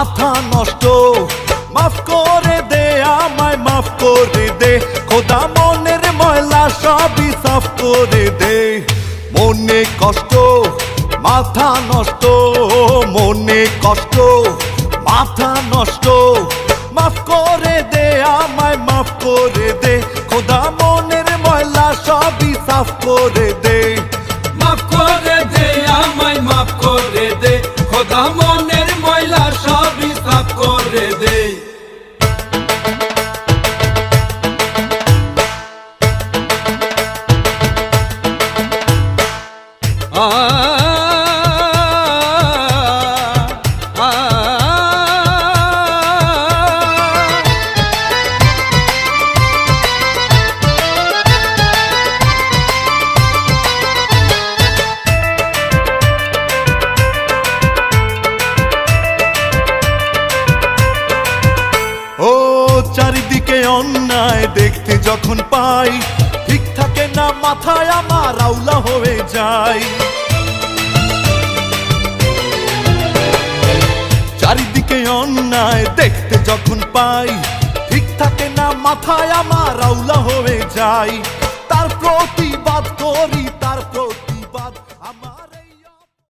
মাথা নষ্ট। মাফ করে দে আমায়, মাফ করে দে। খোদা মনের ময়লা সবই সাফ করে দে। মনে কষ্ট, মাথা নষ্ট। মনে কষ্ট, মাথা নষ্ট। মাফ করে দে আমায়, মাফ করে দে। খোদা মনের ময়লা সবই সাফ করে দে। চারিদিকে অন্যায় দেখতে যখন পাই না মাথায় আমার আউলা হয়ে যায়। চারিদিকে অন্যায় দেখতে যখন পাই, ঠিক থাকে না মাথায় আমার আউলা হয়ে যায়। তার প্রতি